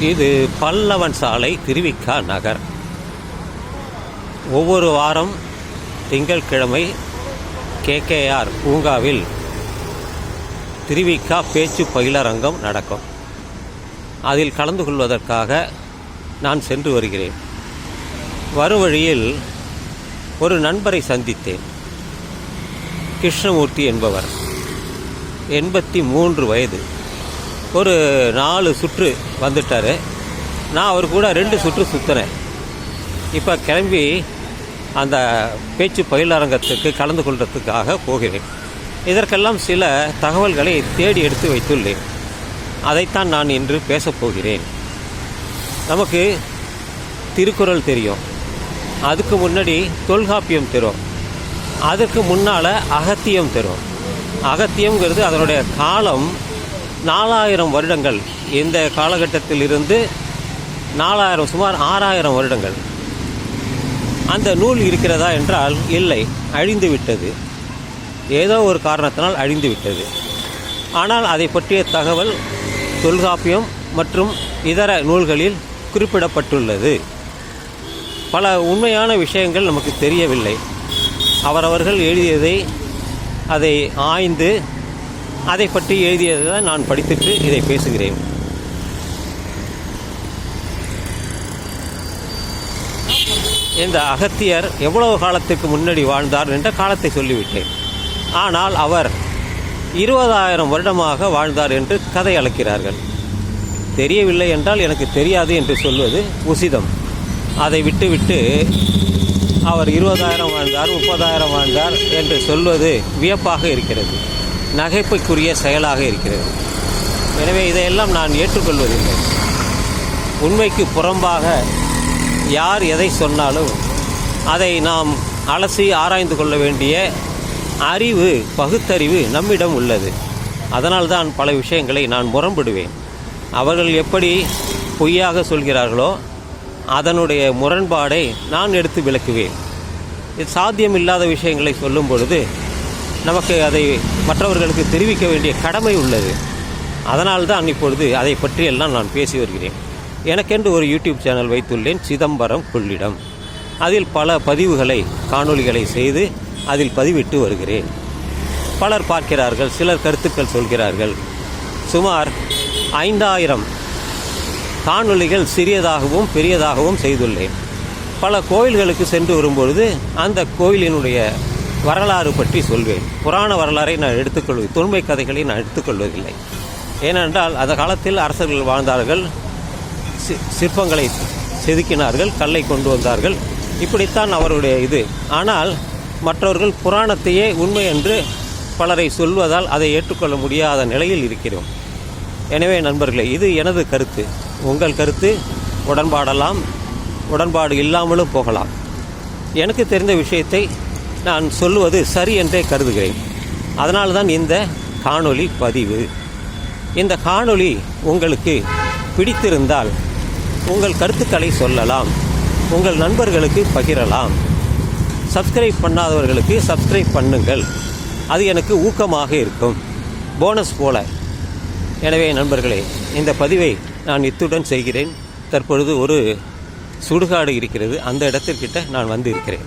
இது பல்லவன் சாலை திருவிக்கா நகர். ஒவ்வொரு வாரம் திங்கட்கிழமை கேகேஆர் பூங்காவில் திருவிக்கா பேச்சு பயிலரங்கம் நடக்கும். அதில் கலந்து கொள்வதற்காக நான் சென்று வருகிறேன். வரும் வழியில் ஒரு நண்பரை சந்தித்தேன். கிருஷ்ணமூர்த்தி என்பவர். எண்பத்தி மூன்று வயது. ஒரு நாலு சுற்று வந்துட்டார். நான் அவர் கூட ரெண்டு சுற்று சுற்றுறேன் இப்போ கிளம்பி அந்த பேச்சு பயிலரங்கத்துக்கு கலந்து கொள்றதுக்காக போகிறேன். இதற்கெல்லாம் சில தகவல்களை தேடி எடுத்து வைத்துள்ளேன். அதைத்தான் நான் இன்று பேசப் போகிறேன். நமக்கு திருக்குறள் தெரியும். அதுக்கு முன்னாடி தொல்காப்பியம் தரும் அதுக்கு முன்னால் அகத்தியம் தரும் அகத்தியம்ங்கிறது அதனுடைய காலம் நாலாயிரம் வருடங்கள் இந்த காலகட்டத்தில் இருந்து நாலாயிரம் சுமார் ஆறாயிரம் வருடங்கள். அந்த நூல் இருக்கிறதா என்றால் இல்லை அழிந்து விட்டது. ஏதோ ஒரு காரணத்தினால் அழிந்து விட்டது. ஆனால் அதை பற்றிய தகவல் தொல்காப்பியம் மற்றும் இதர நூல்களில் குறிப்பிடப்பட்டுள்ளது. பல உண்மையான விஷயங்கள் நமக்கு தெரியவில்லை. அவரவர்கள் எழுதியதை அதை ஆய்ந்து அதை பற்றி எழுதியதை தான் நான் படித்துட்டு இதை பேசுகிறேன். இந்த அகத்தியர் எவ்வளவு காலத்துக்கு முன்னாடி வாழ்ந்தார் என்ற காலத்தை சொல்லிவிட்டேன். ஆனால் அவர் இருபதாயிரம் வருடமாக வாழ்ந்தார் என்று கதை அழைக்கிறார்கள் தெரியவில்லை என்றால் எனக்கு தெரியாது என்று சொல்வது உசிதம். அதை விட்டுவிட்டு அவர் இருபதாயிரம் வாழ்ந்தார் முப்பதாயிரம் வாழ்ந்தார் என்று சொல்வது வியப்பாக இருக்கிறது. நகைப்புக்குரிய செயலாக இருக்கிறது. எனவே இதையெல்லாம் நான் ஏற்றுக்கொள்வதில்லை. உண்மைக்கு புறம்பாக யார் எதை சொன்னாலும் அதை நாம் அலசி ஆராய்ந்து கொள்ள வேண்டிய அறிவு பகுத்தறிவு நம்மிடம் உள்ளது. அதனால்தான் பல விஷயங்களை நான் முரண்படுவேன். அவர்கள் எப்படி பொய்யாக சொல்கிறார்களோ அதனுடைய முரண்பாடை நான் எடுத்து விளக்குவேன். இது சாத்தியமில்லாத விஷயங்களை சொல்லும் பொழுது நமக்கு அதை மற்றவர்களுக்கு தெரிவிக்க வேண்டிய கடமை உள்ளது. அதனால்தான் இப்பொழுது அதை பற்றியெல்லாம் நான் பேசி வருகிறேன். எனக்கென்று ஒரு யூடியூப் சேனல் வைத்துள்ளேன் சிதம்பரம் கொள்ளிடம். அதில் பல பதிவுகளை காணொளிகளை செய்து அதில் பதிவிட்டு வருகிறேன். பலர் பார்க்கிறார்கள் சிலர் கருத்துக்கள் சொல்கிறார்கள். சுமார் ஐந்தாயிரம் காணொளிகள் சிறியதாகவும் பெரியதாகவும் செய்துள்ளேன். பல கோயில்களுக்கு சென்று வரும்பொழுது அந்த கோயிலினுடைய வரலாறு பற்றி சொல்வேன். புராண வரலாறை நான் எடுத்துக்கொள்வேன். தொன்மை கதைகளை நான் எடுத்துக்கொள்வதில்லை. ஏனென்றால் அந்த காலத்தில் அரசர்கள் வாழ்ந்தார்கள். சிற்பங்களை செதுக்கினார்கள் கல்லை கொண்டு வந்தார்கள். இப்படித்தான் அவருடைய இது. ஆனால் மற்றவர்கள் புராணத்தையே உண்மை என்று பலரை சொல்வதால் அதை ஏற்றுக்கொள்ள முடியாத நிலையில் இருக்கிறோம். எனவே நண்பர்களே இது எனது கருத்து. உங்கள் கருத்து உடன்பாடலாம். உடன்பாடு இல்லாமலும் போகலாம். எனக்கு தெரிந்த விஷயத்தை நான் சொல்லுவது சரி என்றே கருதுகிறேன். அதனால் தான் இந்த காணொளி பதிவு. இந்த காணொளி உங்களுக்கு பிடித்திருந்தால் உங்கள் கருத்துக்களை சொல்லலாம். உங்கள் நண்பர்களுக்கு பகிரலாம். சப்ஸ்கிரைப் பண்ணாதவர்களுக்கு சப்ஸ்கிரைப் பண்ணுங்கள். அது எனக்கு ஊக்கமாக இருக்கும். போனஸ் போல. எனவே நண்பர்களே இந்த பதிவை நான் இத்துடன் செய்கிறேன். தற்பொழுது ஒரு சுடுகாடு இருக்கிறது. அந்த இடத்திற்கிட்ட நான் வந்து இருக்கிறேன்